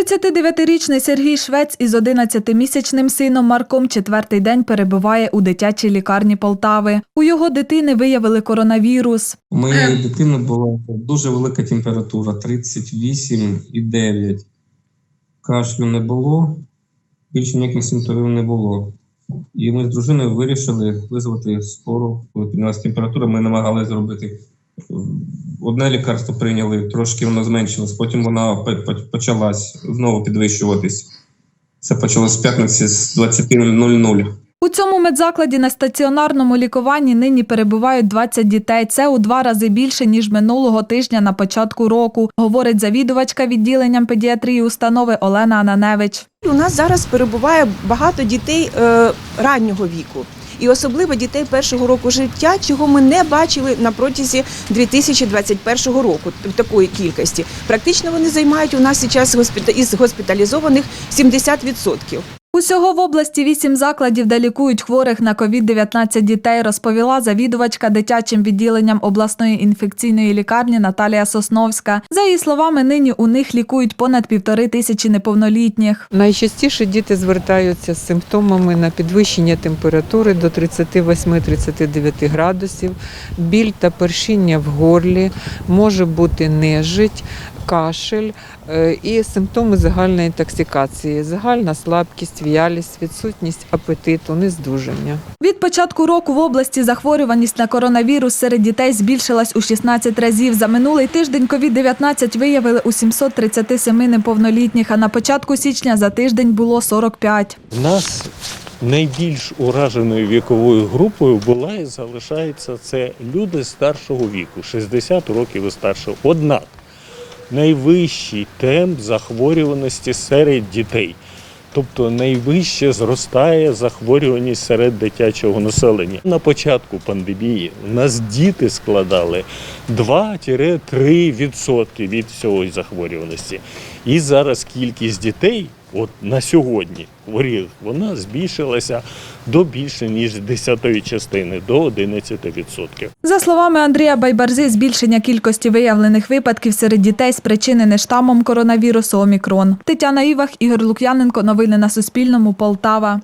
39-річний Сергій Швець із 11-місячним сином Марком четвертий день перебуває у дитячій лікарні Полтави. У його дитини виявили коронавірус. У моєї дитини була дуже велика температура 38,9. Кашлю не було, більше ніяких симптомів не було. І ми з дружиною вирішили визвати скору, коли піднялася температура. Ми намагалися зробити одне лікарство прийняли, трошки воно зменшилось, потім вона по- по- почалась знову підвищуватись. Це почалось з п'ятниці з 20.00. У цьому медзакладі на стаціонарному лікуванні нині перебувають 20 дітей. Це у два рази більше ніж минулого тижня на початку року, говорить завідувачка відділенням педіатрії установи Олена Ананевич. У нас зараз перебуває багато дітей е, раннього віку. І особливо дітей першого року життя, чого ми не бачили на протязі 2021 року такої кількості. Практично вони займають у нас зараз із госпіталізованих 70%. Усього в області вісім закладів, де лікують хворих на COVID-19 дітей, розповіла завідувачка дитячим відділенням обласної інфекційної лікарні Наталія Сосновська. За її словами, нині у них лікують понад півтори тисячі неповнолітніх. Найчастіше діти звертаються з симптомами на підвищення температури до 38-39 градусів, біль та першіння в горлі, може бути нежить, кашель е, і симптоми загальної інтоксикації, загальна слабкість, в'ялість, відсутність апетиту, нездужання. Від початку року в області захворюваність на коронавірус серед дітей збільшилась у 16 разів. За минулий тиждень COVID-19 виявили у 737 неповнолітніх, а на початку січня за тиждень було 45. У нас найбільш ураженою віковою групою була і залишається це люди старшого віку, 60 років і старше. Однак найвищий темп захворюваності серед дітей. Тобто найвище зростає захворюваність серед дитячого населення. На початку пандемії у нас діти складали 2-3% від всього захворюваності. І зараз кількість дітей, от на сьогодні, хворих, вона збільшилася до більше ніж десятої частини, до 11%. За словами Андрія Байбарзи, збільшення кількості виявлених випадків серед дітей спричинене штамом коронавірусу Омікрон. Тетяна Івах, Ігор Лук'яненко. Новини на Суспільному. Полтава.